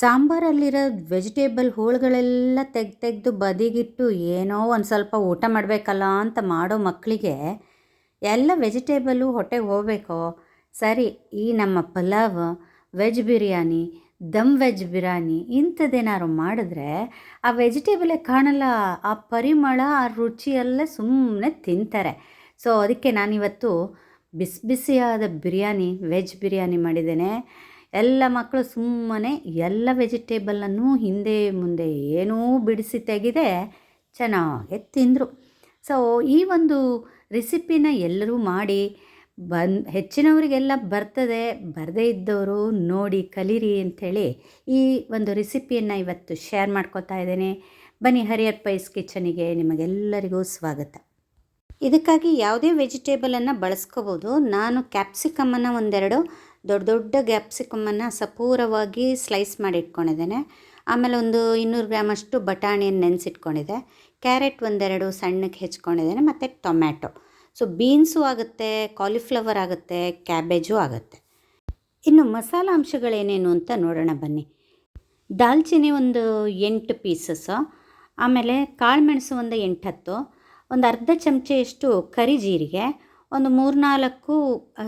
ಸಾಂಬಾರಲ್ಲಿರೋ vegetable ಹೋಳುಗಳೆಲ್ಲ ತೆಗ್ದು ತೆಗೆದು ಬದಿಗಿಟ್ಟು ಏನೋ ಒಂದು ಸ್ವಲ್ಪ ಊಟ ಮಾಡಬೇಕಲ್ಲ ಅಂತ ಮಾಡೋ ಮಕ್ಕಳಿಗೆ ಎಲ್ಲ ವೆಜಿಟೇಬಲು ಹೊಟ್ಟೆಗೆ ಹೋಗಬೇಕು? ಸರಿ, ಈ ನಮ್ಮ ಪಲಾವ್, ವೆಜ್ ಬಿರಿಯಾನಿ, ದಮ್ ವೆಜ್ ಬಿರಿಯಾನಿ ಇಂಥದ್ದೇನಾದ್ರು ಮಾಡಿದ್ರೆ ಆ ವೆಜಿಟೇಬಲೇ ಕಾಣಲ್ಲ, ಆ ಪರಿಮಳ, ಆ ರುಚಿಯೆಲ್ಲ ಸುಮ್ಮನೆ ತಿಂತಾರೆ. ಸೊ, ಅದಕ್ಕೆ ನಾನಿವತ್ತು ಬಿಸಿ ಬಿಸಿಯಾದ ಬಿರಿಯಾನಿ, ವೆಜ್ ಬಿರಿಯಾನಿ ಮಾಡಿದ್ದೇನೆ. ಎಲ್ಲ ಮಕ್ಕಳು ಸುಮ್ಮನೆ ಎಲ್ಲ ವೆಜಿಟೇಬಲನ್ನು ಹಿಂದೆ ಮುಂದೆ ಏನೂ ಬಿಡಿಸಿ ತೆಗೆದೆ ಚೆನ್ನಾಗೆ ತಿಂದರು. ಸೊ ಈ ಒಂದು ರೆಸಿಪಿನ ಎಲ್ಲರೂ ಮಾಡಿ ಬನ್ ಹೆಚ್ಚಿನವರಿಗೆಲ್ಲ ಬರ್ತದೆ, ಬರದೇ ಇದ್ದವರು ನೋಡಿ ಕಲೀರಿ ಅಂಥೇಳಿ ಈ ಒಂದು ರೆಸಿಪಿಯನ್ನು ಇವತ್ತು ಶೇರ್ ಮಾಡ್ಕೋತಾ ಇದ್ದೇನೆ. ಬನ್ನಿ ಹರಿಯರ್ ಪೈಸ್ ಕಿಚನಿಗೆ ನಿಮಗೆಲ್ಲರಿಗೂ ಸ್ವಾಗತ. ಇದಕ್ಕಾಗಿ ಯಾವುದೇ ವೆಜಿಟೇಬಲನ್ನು ಬಳಸ್ಕೋಬೋದು. ನಾನು ಕ್ಯಾಪ್ಸಿಕಮ್ಮನ್ನು ಒಂದೆರಡು ದೊಡ್ಡ ದೊಡ್ಡ ಗ್ಯಾಪ್ಸಿಕಮನ್ನು ಸಪೂರವಾಗಿ ಸ್ಲೈಸ್ ಮಾಡಿ ಇಟ್ಕೊಂಡಿದ್ದೇನೆ ಆಮೇಲೆ ಒಂದು ಇನ್ನೂರು ಗ್ರಾಮಷ್ಟು ಬಟಾಣಿಯನ್ನು ನೆನೆಸಿಟ್ಕೊಂಡಿದ್ದೆ. ಕ್ಯಾರೆಟ್ ಒಂದೆರಡು ಸಣ್ಣಕ್ಕೆ ಹೆಚ್ಕೊಂಡಿದ್ದೇನೆ, ಮತ್ತು ಟೊಮ್ಯಾಟೊ. ಸೊ, ಬೀನ್ಸು ಆಗುತ್ತೆ, ಕಾಲಿಫ್ಲವರ್ ಆಗುತ್ತೆ, ಕ್ಯಾಬೇಜು ಆಗುತ್ತೆ. ಇನ್ನು ಮಸಾಲ ಅಂಶಗಳೇನೇನು ಅಂತ ನೋಡೋಣ ಬನ್ನಿ. ದಾಲ್ಚಿನ್ನಿ ಒಂದು ಎಂಟು ಪೀಸಸ್ಸು ಆಮೇಲೆ ಕಾಳುಮೆಣಸು ಒಂದು ಎಂಟು ಹತ್ತು ಒಂದು ಅರ್ಧ ಚಮಚೆಯಷ್ಟು ಕರಿ ಜೀರಿಗೆ ಒಂದು ಮೂರ್ನಾಲ್ಕು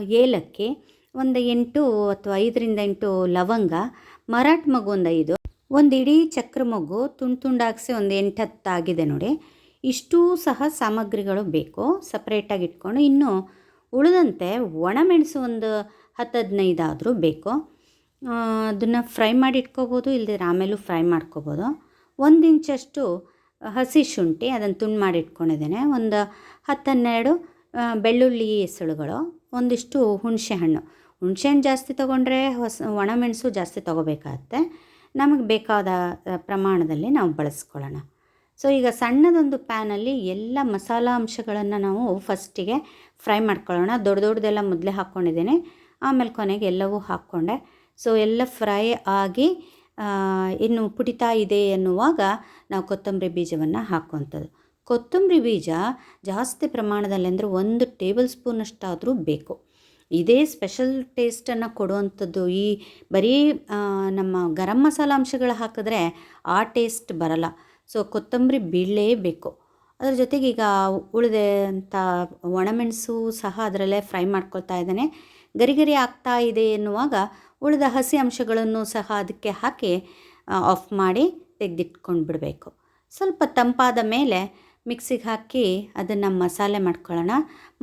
ಏಲಕ್ಕಿ ಒಂದು ಎಂಟು ಅಥವಾ ಐದರಿಂದ ಎಂಟು ಲವಂಗ, ಮರಾಠ ಮಗು ಒಂದು ಐದು. ಒಂದು ಇಡೀ ಚಕ್ರ ಮಗು ತುಂಡು ತುಂಡಾಗಿಸಿ ಒಂದು ಎಂಟು ಹತ್ತು ಆಗಿದೆ ನೋಡಿ. ಇಷ್ಟೂ ಸಹ ಸಾಮಗ್ರಿಗಳು ಬೇಕು ಸಪ್ರೇಟಾಗಿ ಇಟ್ಕೊಂಡು. ಇನ್ನು ಉಳಿದಂತೆ ಒಣಮೆಣಸು ಒಂದು ಹತ್ತು ಹದಿನೈದಾದರೂ ಬೇಕು. ಅದನ್ನು ಫ್ರೈ ಮಾಡಿ ಇಟ್ಕೋಬೋದು ಇಲ್ಲದಿದ್ರೆ ಆಮೇಲೂ ಫ್ರೈ ಮಾಡ್ಕೋಬೋದು. ಒಂದು ಇಂಚಷ್ಟು ಹಸಿ ಶುಂಠಿ ಅದನ್ನು ತುಂಡು ಮಾಡಿ ಇಟ್ಕೊಂಡಿದ್ದೇನೆ. ಒಂದು ಹತ್ತು ಹನ್ನೆರಡು ಬೆಳ್ಳುಳ್ಳಿ ಎಸಳುಗಳು ಒಂದಿಷ್ಟು ಹುಣಸೆ ಹಣ್ಣು ಹುಣಸೆ ಹಣ್ಣು ಜಾಸ್ತಿ ತೊಗೊಂಡ್ರೆ ಹೊಸ ಒಣಮೆಣಸು ಜಾಸ್ತಿ ತೊಗೋಬೇಕಾಗತ್ತೆ. ನಮಗೆ ಬೇಕಾದ ಪ್ರಮಾಣದಲ್ಲಿ ನಾವು ಬಳಸ್ಕೊಳ್ಳೋಣ. ಸೊ ಈಗ ಸಣ್ಣದೊಂದು ಪ್ಯಾನಲ್ಲಿ ಎಲ್ಲ ಮಸಾಲ ಅಂಶಗಳನ್ನು ನಾವು ಫಸ್ಟಿಗೆ ಫ್ರೈ ಮಾಡ್ಕೊಳ್ಳೋಣ. ದೊಡ್ಡ ದೊಡ್ಡದೆಲ್ಲ ಮೊದಲೇ ಹಾಕ್ಕೊಂಡಿದ್ದೇನೆ. ಆಮೇಲೆ ಕೊನೆಗೆ ಎಲ್ಲವೂ ಹಾಕ್ಕೊಂಡೆ. ಸೊ ಎಲ್ಲ ಫ್ರೈ ಆಗಿ ಇನ್ನು ಪುಟಿತಾ ಇದೆ ಎನ್ನುವಾಗ ನಾವು ಕೊತ್ತಂಬರಿ ಬೀಜವನ್ನು ಹಾಕುವಂಥದ್ದು ಕೊತ್ತಂಬರಿ ಬೀಜ ಜಾಸ್ತಿ ಪ್ರಮಾಣದಲ್ಲಿ ಅಂದರೆ ಒಂದು ಟೇಬಲ್ ಸ್ಪೂನಷ್ಟಾದರೂ ಬೇಕು. ಇದೇ ಸ್ಪೆಷಲ್ ಟೇಸ್ಟನ್ನು ಕೊಡುವಂಥದ್ದು. ಈ ಬರೀ ನಮ್ಮ ಗರಂ ಮಸಾಲ ಅಂಶಗಳು ಹಾಕಿದ್ರೆ ಆ ಟೇಸ್ಟ್ ಬರಲ್ಲ. ಸೊ ಕೊತ್ತಂಬರಿ ಬೀಳಲೇಬೇಕು. ಅದರ ಜೊತೆಗೆ ಈಗ ಉಳಿದೆ ಅಂತ ಒಣಮೆಣಸು ಸಹ ಅದರಲ್ಲೇ ಫ್ರೈ ಮಾಡ್ಕೊಳ್ತಾ ಇದ್ದಾನೆ. ಗರಿ ಗರಿ ಆಗ್ತಾ ಇದೆ ಎನ್ನುವಾಗ ಉಳಿದ ಹಸಿ ಅಂಶಗಳನ್ನು ಸಹ ಅದಕ್ಕೆ ಹಾಕಿ ಆಫ್ ಮಾಡಿ ತೆಗೆದಿಟ್ಕೊಂಡು ಬಿಡಬೇಕು ಸ್ವಲ್ಪ ತಂಪಾದ ಮೇಲೆ ಮಿಕ್ಸಿಗೆ ಹಾಕಿ ಅದನ್ನು ಮಸಾಲೆ ಮಾಡ್ಕೊಳ್ಳೋಣ.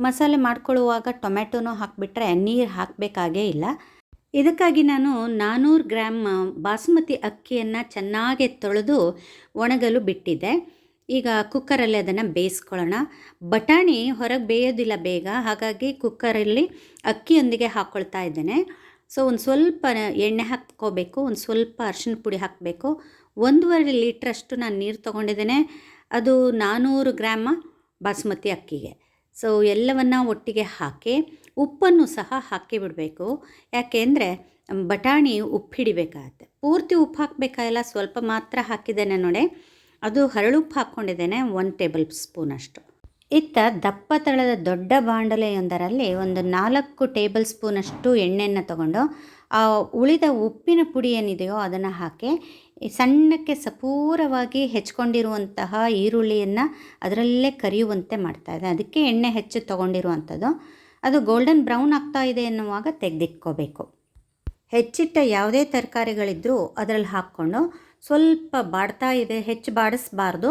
ಮಸಾಲೆ ಮಾಡ್ಕೊಳ್ಳುವಾಗ ಟೊಮೆಟೊನೂ ಹಾಕಿಬಿಟ್ರೆ ನೀರು ಹಾಕಬೇಕಾಗೇ ಇಲ್ಲ. ಇದಕ್ಕಾಗಿ ನಾನು ನಾನ್ನೂರು ಗ್ರಾಮ್ ಬಾಸುಮತಿ ಅಕ್ಕಿಯನ್ನು ಚೆನ್ನಾಗಿ ತೊಳೆದು ಒಣಗಲು ಬಿಟ್ಟಿದ್ದೆ. ಈಗ ಕುಕ್ಕರಲ್ಲಿ ಅದನ್ನು ಬೇಯಿಸ್ಕೊಳ್ಳೋಣ. ಬಟಾಣಿ ಹೊರಗೆ ಬೇಯೋದಿಲ್ಲ ಬೇಗ, ಹಾಗಾಗಿ ಕುಕ್ಕರಲ್ಲಿ ಅಕ್ಕಿಯೊಂದಿಗೆ ಹಾಕ್ಕೊಳ್ತಾ ಇದ್ದೇನೆ. ಸೊ, ಒಂದು ಸ್ವಲ್ಪ ಎಣ್ಣೆ ಹಾಕ್ಕೋಬೇಕು, ಒಂದು ಸ್ವಲ್ಪ ಅರ್ಶಿನ ಪುಡಿ ಹಾಕಬೇಕು. ಒಂದೂವರೆ ಲೀಟ್ರಷ್ಟು ನಾನು ನೀರು ತೊಗೊಂಡಿದ್ದೇನೆ. ಅದು ನಾನ್ನೂರು ಗ್ರಾಮ ಬಾಸುಮತಿ ಅಕ್ಕಿಗೆ. ಸೊ ಎಲ್ಲವನ್ನು ಒಟ್ಟಿಗೆ ಹಾಕಿ ಉಪ್ಪನ್ನು ಸಹ ಹಾಕಿ ಬಿಡಬೇಕು. ಯಾಕೆಂದರೆ ಬಟಾಣಿ ಉಪ್ಪು ಹಿಡಿಬೇಕಾಗತ್ತೆ. ಪೂರ್ತಿ ಉಪ್ಪು ಹಾಕಬೇಕಾಗಿಲ್ಲ ಸ್ವಲ್ಪ ಮಾತ್ರ ಹಾಕಿದ್ದೇನೆ ನೋಡಿ. ಅದು ಹರಳುಪ್ಪು ಹಾಕ್ಕೊಂಡಿದ್ದೇನೆ ಒಂದು ಟೇಬಲ್ ಸ್ಪೂನಷ್ಟು ಇತ್ತ ದಪ್ಪ ತಳದ ದೊಡ್ಡ ಬಾಂಡಲೆಯೊಂದರಲ್ಲಿ ಒಂದು ನಾಲ್ಕು ಟೇಬಲ್ ಸ್ಪೂನಷ್ಟು ಎಣ್ಣೆಯನ್ನು ತಗೊಂಡು, ಆ ಉಳಿದ ಉಪ್ಪಿನ ಪುಡಿ ಏನಿದೆಯೋ ಅದನ್ನು ಹಾಕಿ ಸಣ್ಣಕ್ಕೆ ಸಪೂರವಾಗಿ ಹೆಚ್ಕೊಂಡಿರುವಂತಹ ಈರುಳ್ಳಿಯನ್ನು ಅದರಲ್ಲೇ ಕರಿಯುವಂತೆ ಮಾಡ್ತಾಯಿದೆ ಅದಕ್ಕೆ ಎಣ್ಣೆ ಹೆಚ್ಚು ತೊಗೊಂಡಿರುವಂಥದ್ದು. ಅದು ಗೋಲ್ಡನ್ ಬ್ರೌನ್ ಆಗ್ತಾ ಇದೆ ಎನ್ನುವಾಗ ತೆಗೆದಿಟ್ಕೋಬೇಕು. ಹೆಚ್ಚಿಟ್ಟ ಯಾವುದೇ ತರಕಾರಿಗಳಿದ್ದರೂ ಅದರಲ್ಲಿ ಹಾಕ್ಕೊಂಡು ಸ್ವಲ್ಪ ಬಾಡ್ತಾ ಇದೆ, ಹೆಚ್ಚು ಬಾಡಿಸ್ಬಾರ್ದು.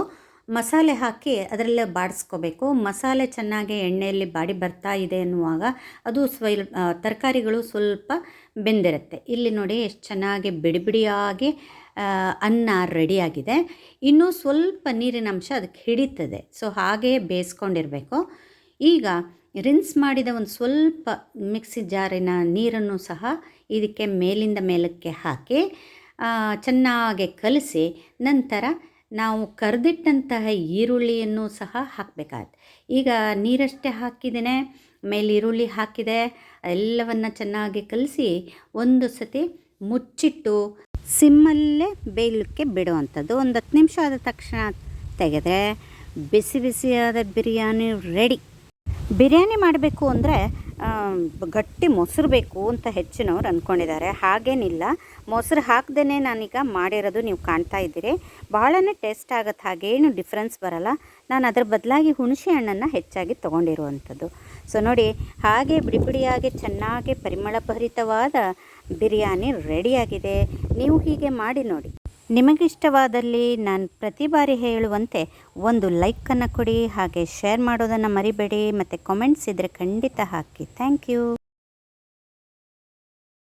ಮಸಾಲೆ ಹಾಕಿ ಅದರಲ್ಲೇ ಬಾಡಿಸ್ಕೋಬೇಕು. ಮಸಾಲೆ ಚೆನ್ನಾಗಿ ಎಣ್ಣೆಯಲ್ಲಿ ಬಾಡಿ ಬರ್ತಾ ಇದೆ ಎನ್ನುವಾಗ ಅದು ಸ್ವಲ್ ತರಕಾರಿಗಳು ಸ್ವಲ್ಪ ಬೆಂದಿರುತ್ತೆ. ಇಲ್ಲಿ ನೋಡಿ ಎಷ್ಟು ಚೆನ್ನಾಗಿ ಬಿಡಿ ಬಿಡಿಯಾಗಿ ಅನ್ನ ರೆಡಿಯಾಗಿದೆ. ಇನ್ನೂ ಸ್ವಲ್ಪ ನೀರಿನ ಅಂಶ ಅದಕ್ಕೆ ಹಿಡಿತದೆ. ಸೊ, ಹಾಗೇ ಬೇಯಿಸ್ಕೊಂಡಿರಬೇಕು. ಈಗ ರಿನ್ಸ್ ಮಾಡಿದ ಒಂದು ಸ್ವಲ್ಪ ಮಿಕ್ಸಿ ಜಾರಿನ ನೀರನ್ನು ಸಹ ಇದಕ್ಕೆ ಮೇಲಿಂದ ಮೇಲಕ್ಕೆ ಹಾಕಿ ಚೆನ್ನಾಗಿ ಕಲಸಿ ನಂತರ ನಾವು ಕರೆದಿಟ್ಟಂತಹ ಈರುಳ್ಳಿಯನ್ನು ಸಹ ಹಾಕಬೇಕಾಗುತ್ತೆ. ಈಗ ನೀರಷ್ಟೇ ಹಾಕಿದ್ದೇನೆ, ಮೇಲೆ ಈರುಳ್ಳಿ ಹಾಕಿದೆ, ಎಲ್ಲವನ್ನು ಚೆನ್ನಾಗಿ ಕಲಸಿ ಒಂದು ಸತಿ ಮುಚ್ಚಿಟ್ಟು ಸಿಮ್ಮಲ್ಲೇ ಬೇಯಲಿಕ್ಕೆ ಬಿಡುವಂಥದ್ದು. ಒಂದು ಹತ್ತು ನಿಮಿಷ ಆದ ತಕ್ಷಣ ತೆಗೆದ್ರೆ ಬಿಸಿ ಬಿಸಿಯಾದ ಬಿರಿಯಾನಿ ರೆಡಿ. ಬಿರಿಯಾನಿ ಮಾಡಬೇಕು ಅಂದರೆ ಗಟ್ಟಿ ಮೊಸರು ಬೇಕು ಅಂತ ಹೆಚ್ಚಿನವ್ರು ಅಂದ್ಕೊಂಡಿದ್ದಾರೆ ಹಾಗೇನಿಲ್ಲ. ಮೊಸರು ಹಾಕ್ದೇ ನಾನೀಗ ಮಾಡಿರೋದು ನೀವು ಕಾಣ್ತಾ ಇದ್ದೀರಿ. ಭಾಳನೇ ಟೇಸ್ಟ್ ಆಗುತ್ತೆ, ಹಾಗೇನು ಡಿಫ್ರೆನ್ಸ್ ಬರಲ್ಲ. ನಾನು ಅದರ ಬದಲಾಗಿ ಹುಣಸೆ ಹಣ್ಣನ್ನು ಹೆಚ್ಚಾಗಿ ತೊಗೊಂಡಿರುವಂಥದ್ದು. ಸೊ ನೋಡಿ, ಹಾಗೆ ಬಿಡಿಬಿಡಿಯಾಗಿ ಚೆನ್ನಾಗಿ ಪರಿಮಳಭರಿತವಾದ ಬಿರಿಯಾನಿ ರೆಡಿಯಾಗಿದೆ. ನೀವು ಹೀಗೆ ಮಾಡಿ ನೋಡಿ. ನಿಮಗಿಷ್ಟವಾದಲ್ಲಿ ನಾನು ಪ್ರತಿ ಬಾರಿ ಹೇಳುವಂತೆ ಒಂದು ಲೈಕನ್ನು ಕೊಡಿ, ಹಾಗೆ ಶೇರ್ ಮಾಡೋದನ್ನು ಮರಿಬೇಡಿ, ಮತ್ತು ಕಾಮೆಂಟ್ಸ್ ಇದ್ದರೆ ಖಂಡಿತ ಹಾಕಿ. Thank you